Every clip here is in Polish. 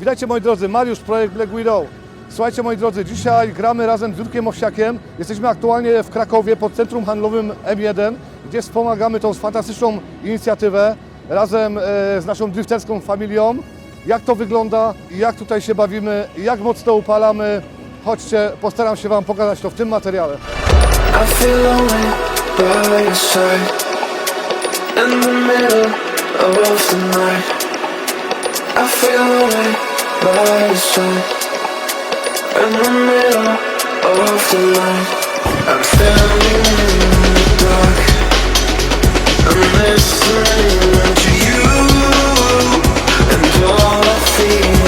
Witajcie moi drodzy, Mariusz, projekt Black Widow. Słuchajcie moi drodzy, dzisiaj gramy razem z Jurkiem Owsiakiem. Jesteśmy aktualnie w Krakowie pod centrum handlowym M1, gdzie wspomagamy tą fantastyczną inicjatywę razem e, z naszą drifterską familią. Jak to wygląda, jak tutaj się bawimy, jak mocno upalamy. Chodźcie, postaram się Wam pokazać to w tym materiale. I feel lonely by side In the middle of the night I'm standing in the dark listening to you And all I feel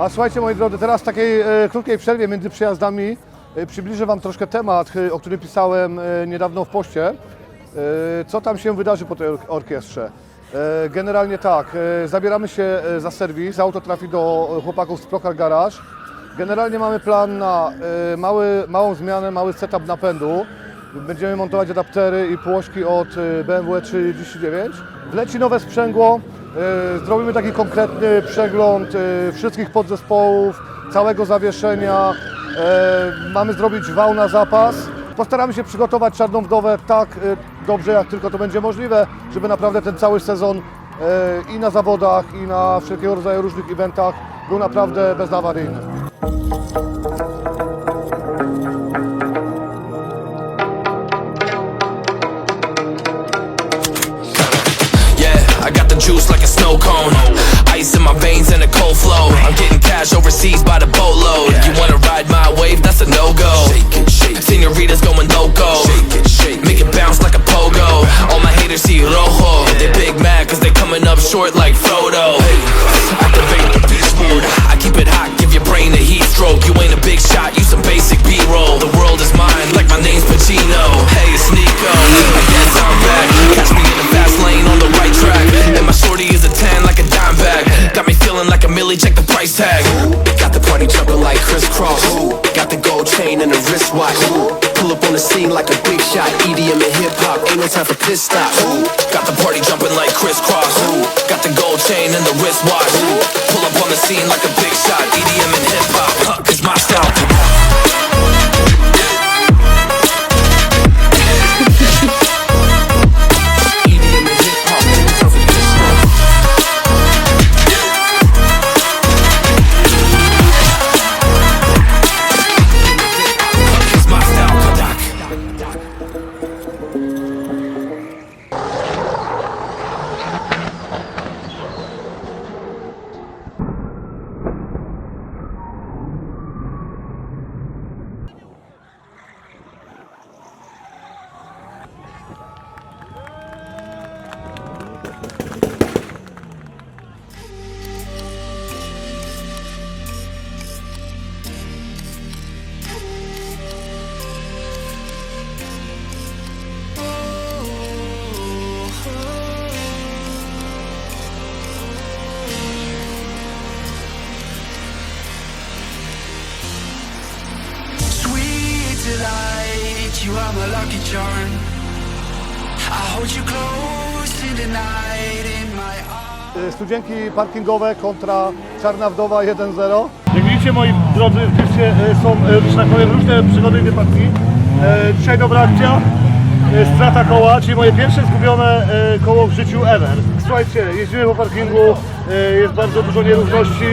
A słuchajcie moi drodzy, teraz w takiej e, krótkiej przerwie między przyjazdami e, przybliżę Wam troszkę temat, e, o którym pisałem e, niedawno w poście. E, co tam się wydarzy po tej ork- orkiestrze? E, generalnie tak, e, zabieramy się e, za serwis, auto trafi do chłopaków z Procar Garage. Generalnie mamy plan na e, mały, małą zmianę, mały setup napędu. Będziemy montować adaptery i płośki od e, BMW 39. Wleci nowe sprzęgło. e, Zrobimy taki konkretny przegląd e, wszystkich podzespołów, całego zawieszenia. Mamy zrobić wał na zapas. Postaramy się przygotować Czarną Wdowę tak dobrze, jak tylko to będzie możliwe, żeby naprawdę ten cały sezon i na zawodach, i na wszelkiego rodzaju różnych eventach był naprawdę bezawaryjny. Snow cone. Ice in my veins and a cold flow. I'm getting cash overseas by the boatload. You wanna ride my wave? That's a no go. Senoritas going loco. Make it bounce like a pogo. All my haters see rojo. They big mad cause they coming up short like Frodo. And. Pull up on the scene like a big shot. EDM and hip hop, ain't no time for piss stops. Got the party jumping like crisscross. Got the gold chain and the wristwatch. Pull up on the scene like a big shot. EDM and hip hop, huh, my style. You are my lucky charm. I hold you close in the night in my arms. E, Studzienki parkingowe kontra Czarna Wdowa 1-0. Jak widzicie moi drodzy, w drifcie e, są, e, że tak różne przygody i wypadki. Dzisiaj dobra akcja, strata koła, czyli moje pierwsze zgubione koło w życiu ever. Słuchajcie, jeździmy po parkingu, jest bardzo dużo nierówności,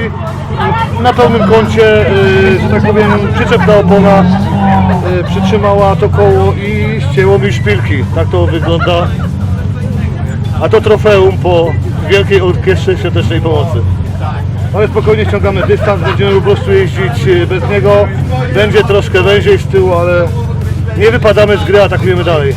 na pełnym kącie, że tak powiem, przyczepna opona, przytrzymała to koło i ścięło mi szpilki. Tak to wygląda. A to trofeum po Wielkiej Orkiestrze Świątecznej Pomocy. Ale spokojnie ściągamy dystans, będziemy po prostu jeździć e, bez niego. Będzie troszkę węziej z tyłu, ale nie wypadamy z gry, atakujemy dalej.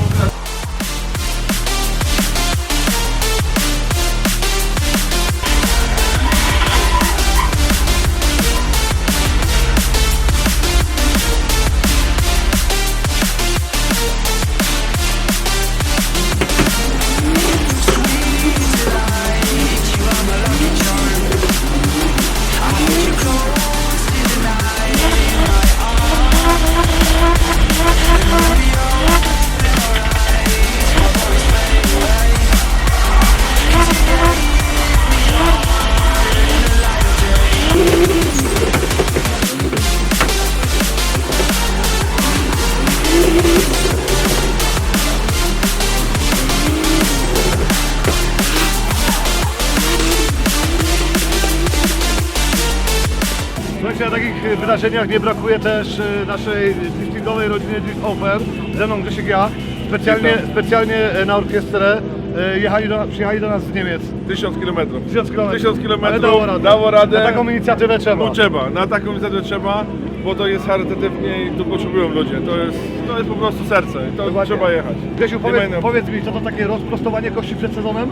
Na takich wydarzeniach nie brakuje też e, naszej driftingowej rodziny Drift Open. Ze mną Grzesiek ja. Specjalnie, specjalnie e, na orkiestrę e, jechali do, przyjechali do nas z Niemiec. Tysiąc kilometrów. 1000 km. Tysiąc kilometrów. Dało radę. Dało radę. Na taką inicjatywę trzeba. No trzeba, na taką inicjatywę trzeba, bo to jest charytatywnie i tu potrzebują ludzie. To jest, to jest po prostu serce i to Dokładnie. trzeba jechać. Grzesiu, powiedz, powiedz mi, co to takie rozprostowanie kości przed sezonem?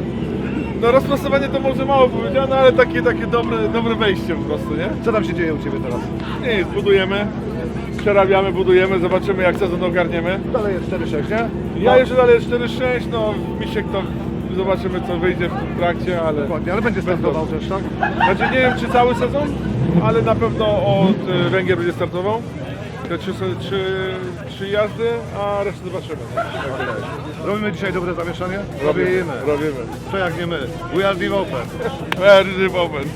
No rozprostowanie to może mało powiedziane, ale takie, takie dobre, dobre wejście po prostu, nie? Co tam się dzieje u Ciebie teraz? Nie, budujemy, przerabiamy, budujemy, zobaczymy jak sezon ogarniemy. Dalej jest 4-6, nie? Ja jeszcze dalej 4-6, no Misiek to zobaczymy co wyjdzie w tym trakcie, ale... Dokładnie, ale będzie startował też, tak? Znaczy nie wiem czy cały sezon, ale na pewno od y, Węgier będzie startował. Te trzy, trzy, trzy jazdy, a resztę zobaczymy. Robimy dzisiaj dobre zamieszanie? Robimy. Robimy. To jak nie my. We are the open. Very moment.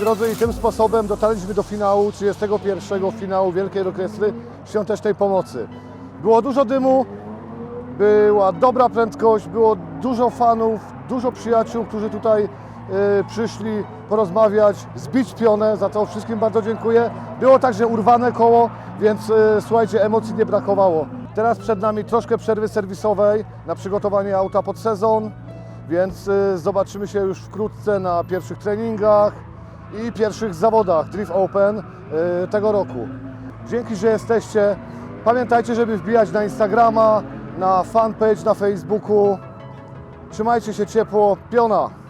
Bardzo i tym sposobem dotarliśmy do finału, 31 finału Wielkiej Orkiestry Świątecznej Pomocy. Było dużo dymu, była dobra prędkość, było dużo fanów, dużo przyjaciół, którzy tutaj e, przyszli porozmawiać, zbić pionę, za to wszystkim bardzo dziękuję. Było także urwane koło, więc e, słuchajcie, emocji nie brakowało. Teraz przed nami troszkę przerwy serwisowej na przygotowanie auta pod sezon, więc e, zobaczymy się już wkrótce na pierwszych treningach i pierwszych zawodach Drift Open e, tego roku. Dzięki, że jesteście. Pamiętajcie, żeby wbijać na Instagrama, na fanpage na Facebooku. Trzymajcie się ciepło. Piona!